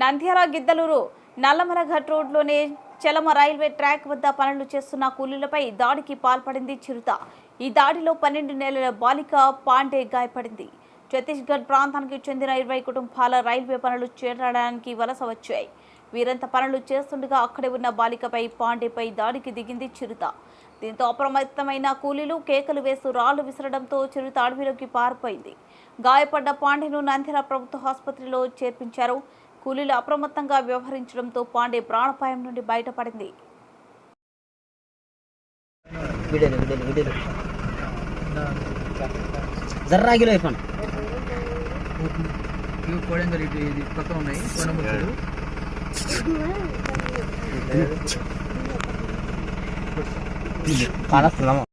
నంద్యాల గిద్దలూరు నల్లమరఘట్ రోడ్లోనే Chalama railway track వద్ద పనులు చేస్తున్న కూలీలపై దాడికి పాల్పడింది చిరుత. ఈ దాడిలో పన్నెండు నెలల బాలిక పాండే గాయపడింది. ఛత్తీస్గఢ్ ప్రాంతానికి చెందిన ఇరవై కుటుంబాల రైల్వే పనులు చేరడానికి వలస వచ్చాయి. వీరంతా పనులు చేస్తుండగా అక్కడే ఉన్న బాలికపై పాండేపై దాడికి దిగింది చిరుత. దీంతో అప్రమత్తమైన కూలీలు కేకలు వేస్తూ రాళ్ళు విసరడంతో చిరుత అడవిలోకి పారిపోయింది. గాయపడ్డ పాండేను నంద్యాల ప్రభుత్వ ఆసుపత్రిలో చేర్పించారు. కూలీలు అప్రమత్తంగా వ్యవహరించడంతో పాండే ప్రాణాపాయం నుండి బయటపడింది. వీడియోలో వీడియోలో వీడియోలో జర్రా ఆగిలో ఇవ్వండి ఇవి కోడంగల్ ఇటు ఇది పక్కన ఉన్నాయి. కోనముచ్చులు కాడస్తున్నాము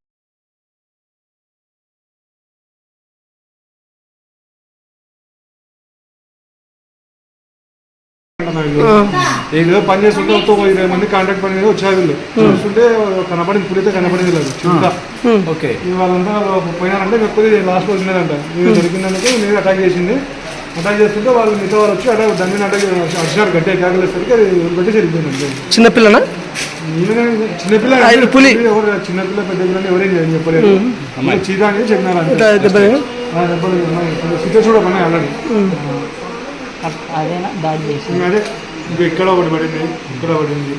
ఏదో పని చేస్తుంటే ఒక ఇరవై మంది కాంట్రాక్ట్ పని మీద వచ్చారు వీళ్ళు. చూస్తుంటే కనపడింది ఇప్పుడైతే కనపడింది లేదు చింత ఓకే వాళ్ళంతా పోయినారంటే ఎక్కువ లాస్ట్ ఉన్నదంట. నేను దొరికినందుకు నేను అటాక్ చేసింది. అటాక్ చేస్తుంటే వాళ్ళు మిగతా వాళ్ళు వచ్చి అటాక్ దాని మీద అటాక్ వచ్చినారు గట్టిగా కేకలేసరికి అది బట్టి సరిపోయింది చిన్నపిల్లనా చిన్నపిల్ల పులి. ఎవరు చిన్నపిల్ల పెద్ద పిల్లని ఎవరేం చెప్పలేదు. ఇంకా చీదా అని చెప్పినారు అంతే. ఇట్లా అదేనా? దాడి చేసి అదే ఇంకా ఇక్కడ ఒకటి పడింది ఇక్కడ పడింది